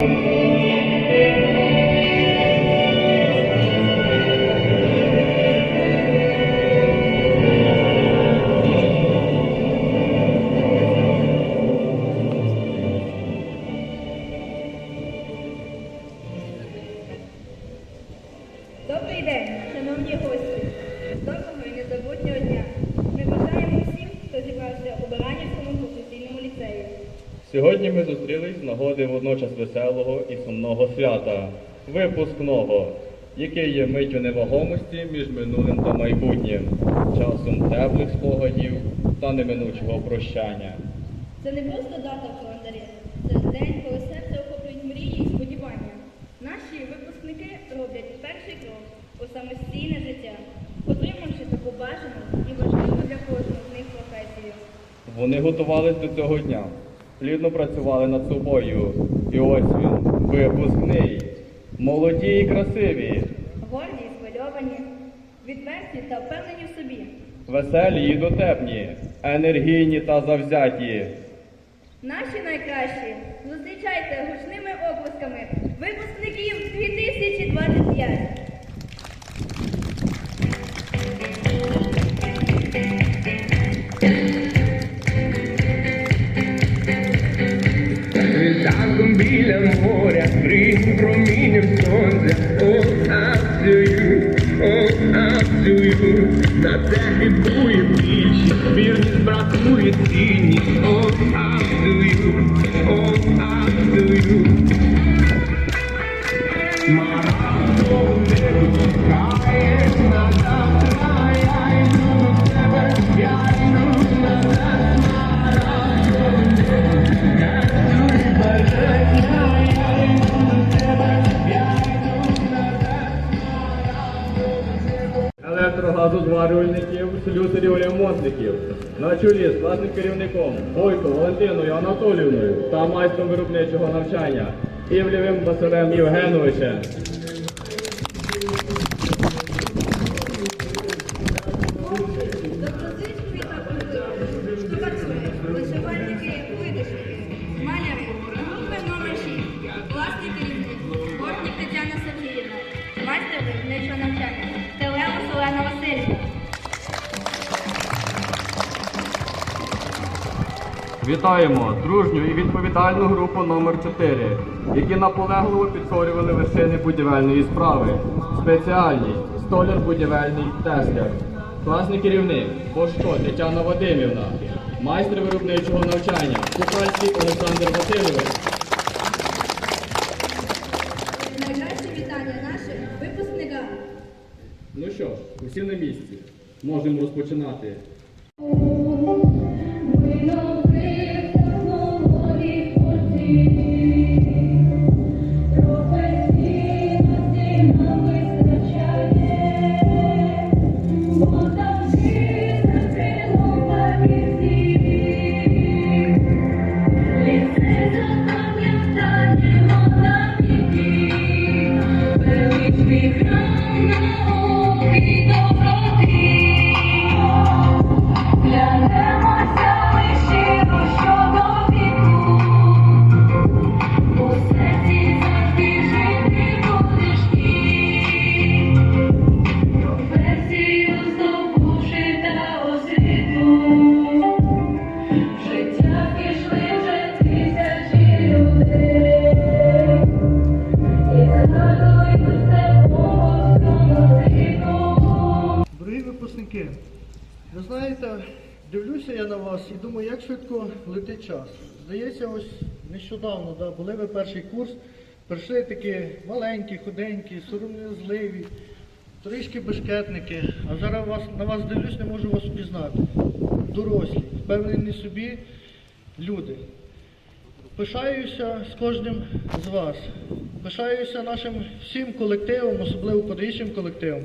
Música водночас веселого і сумного свята випускного, яке є миттю невагомості між минулим та майбутнім, часом теплих спогадів та неминучого прощання. Це не просто дата в календарі, це день, коли серце охоплюють мрії і сподівання. Наші випускники роблять перший крок у самостійне життя, отримавши таку бажану і важливу для кожного з них професію. Вони готувались до цього дня, плідно працювали над собою. І ось він, випускний, молоді і красиві, Горді і схвильовані, відверті та впевнені в собі. веселі і дотепні, енергійні та завзяті. Наші найкращі зустрічайте гучними оплесками випускників 2025. Електрогазозварювальників, слюсарів ремонтників на чолі з класним керівником Бойко Валентиною Анатоліївною та майстром виробничого навчання Івлєвим Василем Євгеновичем. Доброзичливі та важливі, вишивальники, видишники, маляри, групи номер 6, власний керівник, Бортник Тетяна Сергіївна, майстер виробничого навчання, Телеус Олена. Вітаємо дружню і відповідальну групу номер 4 які наполегливо підкорювали вершини будівельної справи. Спеціальність столяр будівельний тестер. Класний керівник Бошко Тетяна Вадимівна, майстер виробничого навчання Кухальський Олександр Васильович. Найкраще вітання нашим випускникам. Ну що ж, усі на місці. Можемо розпочинати. Вас і думаю, як швидко летить час. Здається, ось нещодавно да, були ви перший курс, прийшли такі маленькі, худенькі, сором'язливі, трішки бешкетники, а зараз вас, на вас дивлюсь, не можу вас впізнати. Дорослі, впевнені собі люди. Пишаюся з кожним з вас. Пишаюся нашим всім колективом, особливо педагогічним колективом.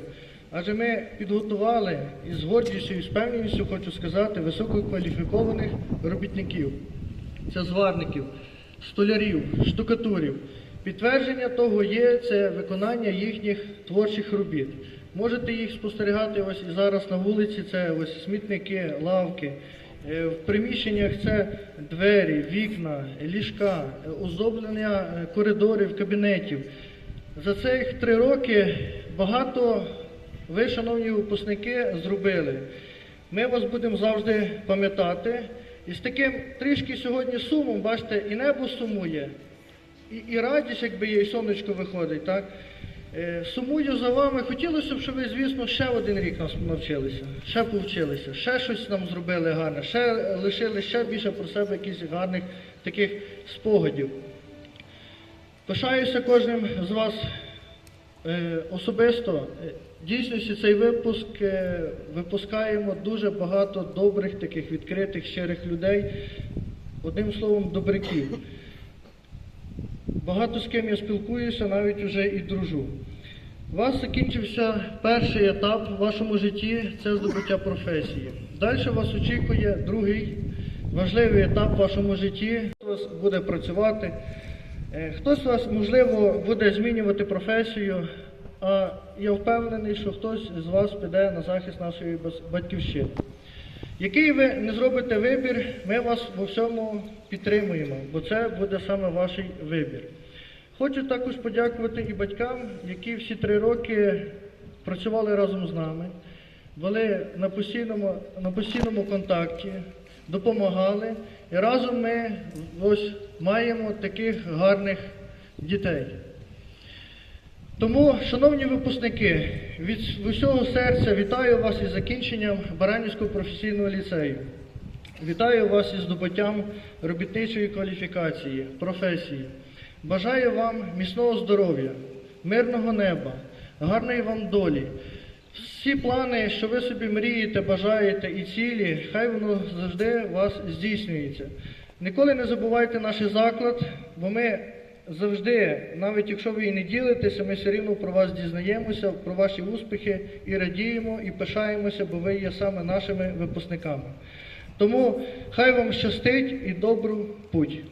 Адже ми підготували і з гордістю і з певністю, хочу сказати, висококваліфікованих робітників. Це зварників, столярів, штукатурів. Підтвердження того є це виконання їхніх творчих робіт. Можете їх спостерігати ось і зараз на вулиці, це ось смітники, лавки. Е, В приміщеннях це двері, вікна, ліжка, оздоблення е, коридорів, кабінетів. За цих три роки багато ви, шановні випускники, зробили. Ми вас будемо завжди пам'ятати. І з таким трішки сьогодні сумом, бачите, і небо сумує, і, і радість, якби є, і сонечко виходить, так? Е, Сумую за вами. Хотілося б, щоб ви, звісно, ще один рік нас навчилися, ще повчилися, ще щось нам зробили гарне, ще лишили ще більше про себе якихось гарних таких спогадів. Пишаюся кожним з вас е, особисто. Дійсності цей випуск е, випускаємо дуже багато добрих, таких відкритих, щирих людей, одним словом, добряків. Багато з ким я спілкуюся, навіть уже і дружу. У вас закінчився перший етап в вашому житті це здобуття професії. Далі вас очікує другий важливий етап в вашому житті. Хтось буде працювати, е, хтось вас, можливо, буде змінювати професію, а я впевнений, що хтось з вас піде на захист нашої батьківщини. Який ви не зробите вибір, ми вас у всьому підтримуємо, бо це буде саме ваш вибір. Хочу також подякувати і батькам, які всі три роки працювали разом з нами, були на постійному, на постійному контакті, допомагали. І разом ми ось маємо таких гарних дітей. Тому, шановні випускники, від усього серця вітаю вас із закінченням Баранівського професійного ліцею. Вітаю вас із здобуттям робітничої кваліфікації, професії. Бажаю вам міцного здоров'я, мирного неба, гарної вам долі. Всі плани, що ви собі мрієте, бажаєте і цілі, хай воно завжди вас здійснюється. Ніколи не забувайте наш заклад, бо ми завжди, навіть якщо ви і не ділитеся, ми все рівно про вас дізнаємося, про ваші успіхи і радіємо, і пишаємося, бо ви є саме нашими випускниками. Тому хай вам щастить і добру путь.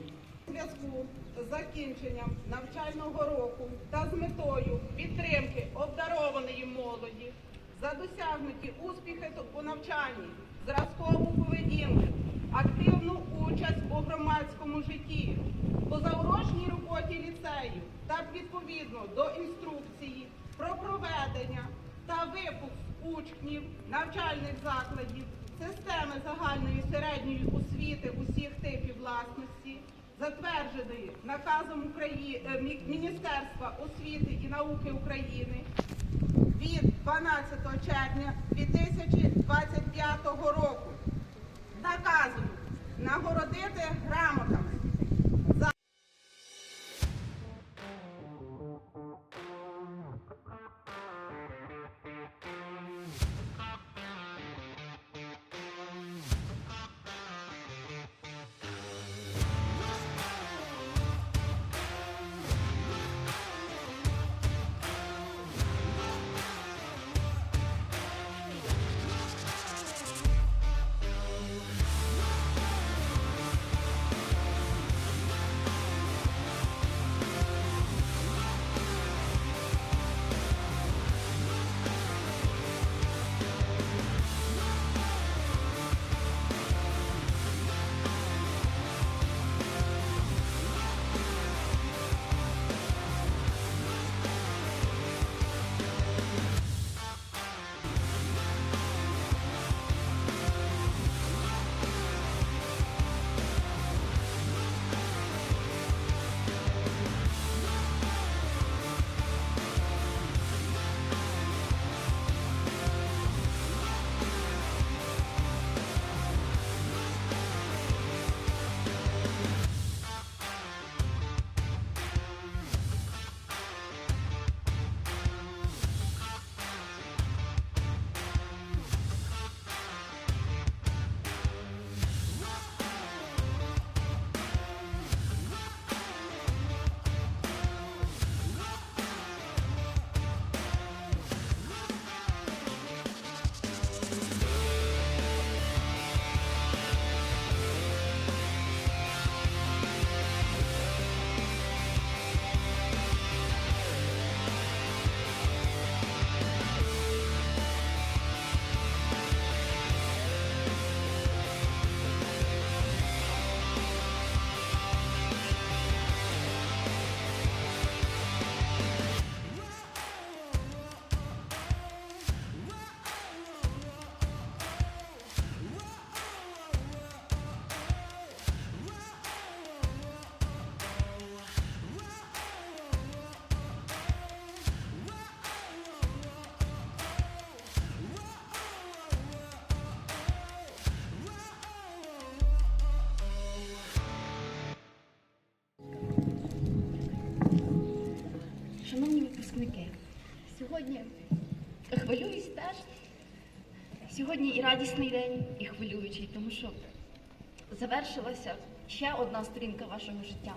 Зв'язку з закінченням навчального року та з метою підтримки обдарованої молоді за досягнуті успіхи у навчанні, зразкову поведінку, активну участь у громадському житті, позаурочній роботі ліцею та відповідно до інструкції про проведення та випуск учнів навчальних закладів системи загальної середньої освіти усіх типів власності, затвердженої наказом Украї... е, Міністерства освіти і науки України від 12 червня 2025 року. Наказом нагородити грамотами Сьогодні хвилююсь теж. Сьогодні і радісний день, і хвилюючий, тому що завершилася ще одна сторінка вашого життя,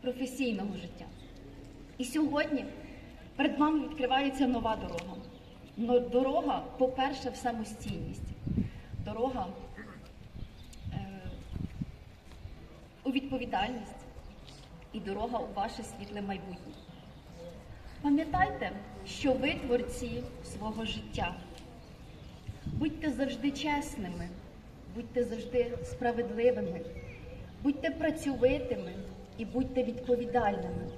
професійного життя. І сьогодні перед вами відкривається нова дорога. Дорога, по-перше, в самостійність. Дорога е, у відповідальність і дорога у ваше світле майбутнє. Пам'ятайте, що ви творці свого життя. Будьте завжди чесними, будьте завжди справедливими, будьте працьовитими і будьте відповідальними.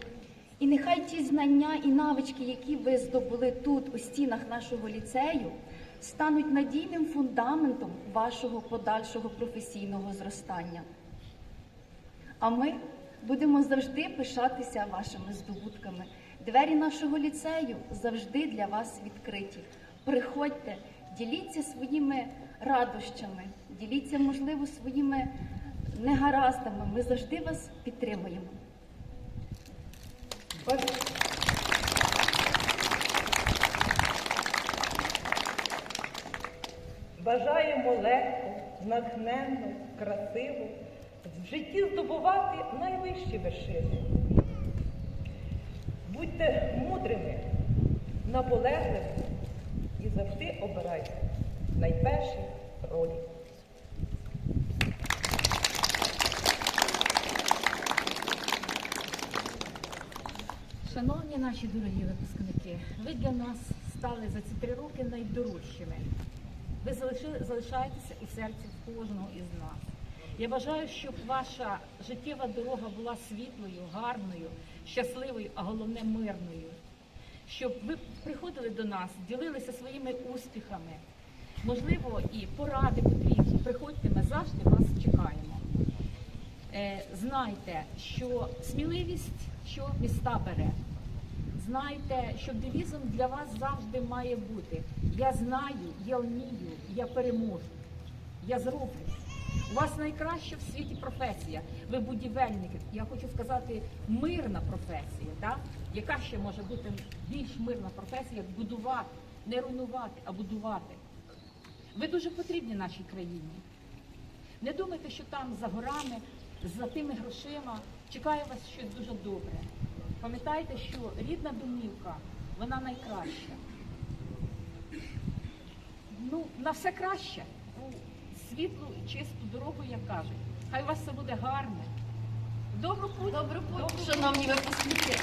І нехай ті знання і навички, які ви здобули тут, у стінах нашого ліцею, стануть надійним фундаментом вашого подальшого професійного зростання. А ми будемо завжди пишатися вашими здобутками. Двері нашого ліцею завжди для вас відкриті. Приходьте, діліться своїми радощами, діліться, можливо, своїми негараздами. Ми завжди вас підтримуємо. Бажаємо легко, натхненно, красиво в житті здобувати найвищі вершини. Будьте мудрими, наполегливими і завжди обирайте найперші ролі. Шановні наші дорогі випускники, ви для нас стали за ці три роки найдорожчими. Ви залишаєтеся у серці кожного із нас. Я бажаю, щоб ваша життєва дорога була світлою, гарною, щасливою, а головне мирною. Щоб ви приходили до нас, ділилися своїми успіхами, можливо, і поради потрібні. Приходьте, ми завжди вас чекаємо. Е, знайте, що сміливість, що міста бере. Знайте, що девізом для вас завжди має бути Я знаю, я вмію, я переможу, я зроблю. У вас найкраща в світі професія. Ви будівельники. Я хочу сказати, мирна професія. Так? Яка ще може бути більш мирна професія, як будувати, не руйнувати, а будувати. Ви дуже потрібні нашій країні. Не думайте, що там за горами, за тими грошима чекає вас щось дуже добре. Пам'ятайте, що рідна домівка, вона найкраща. Ну, на все краще. Світлу і чисту дорогу, як кажуть. Хай у вас все буде гарне. Добру путь. Добру путь, шановні випускники.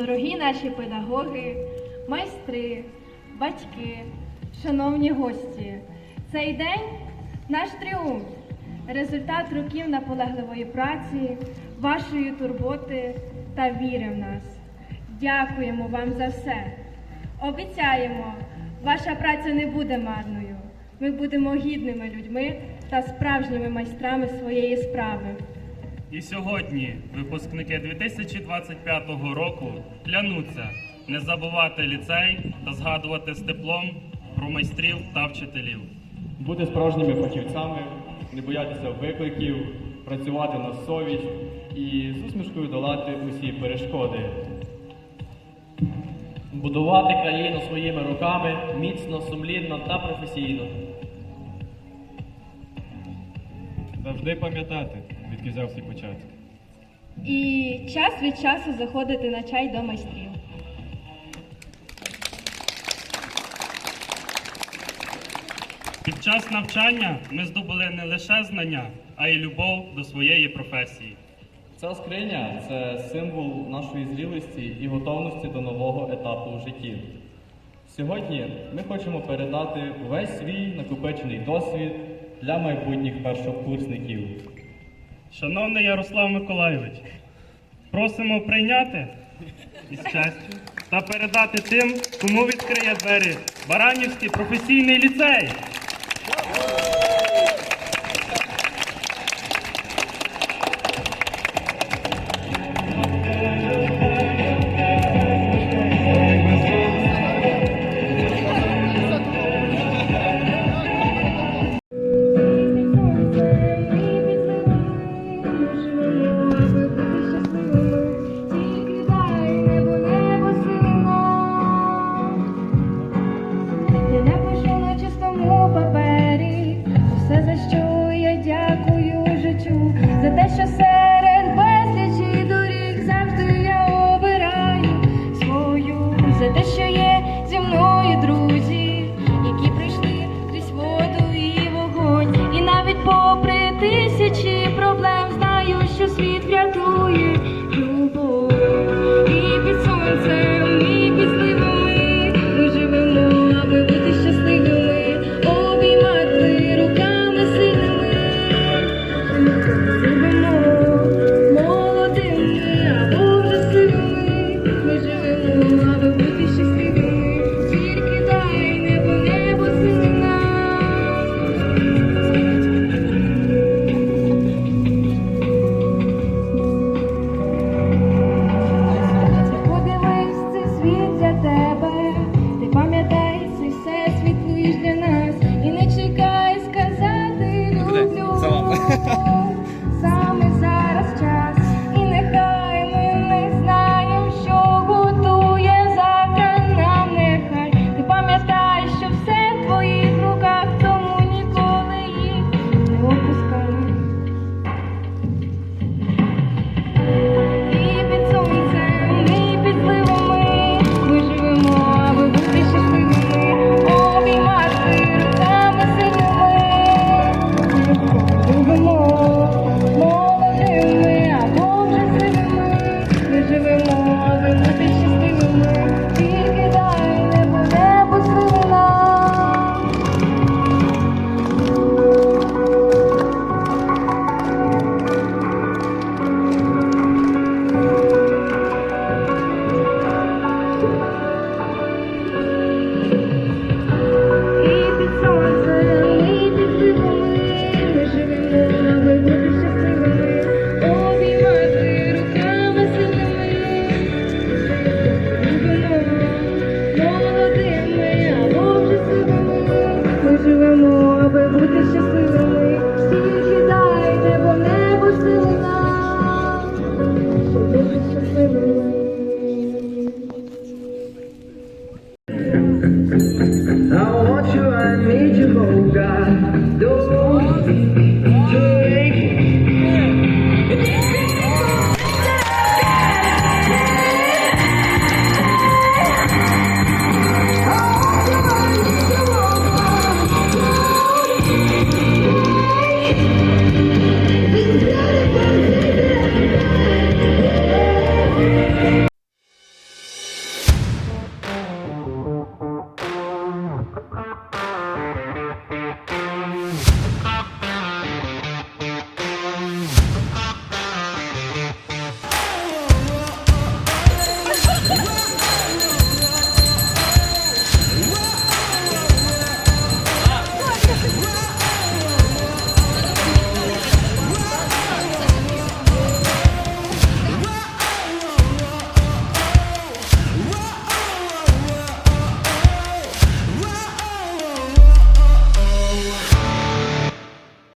Дорогі наші педагоги, майстри, батьки, шановні гості, цей день наш тріумф, результат років наполегливої праці, вашої турботи та віри в нас. Дякуємо вам за все. Обіцяємо, ваша праця не буде марною. Ми будемо гідними людьми та справжніми майстрами своєї справи. І сьогодні випускники 2025 року клянуться не забувати ліцей та згадувати з теплом про майстрів та вчителів. Бути справжніми фахівцями, не боятися викликів, працювати на совість і з усмішкою долати усі перешкоди. Будувати країну своїми руками міцно, сумлінно та професійно. Завжди пам'ятати, звідки взяв свій початок. І час від часу заходити на чай до майстрів. Під час навчання ми здобули не лише знання, а й любов до своєї професії. Ця скриня це символ нашої зрілості і готовності до нового етапу в житті. Сьогодні ми хочемо передати весь свій накопичений досвід для майбутніх першокурсників. Шановний Ярослав Миколайович, просимо прийняти із честю та передати тим, кому відкриє двері Баранівський професійний ліцей. sweet creature.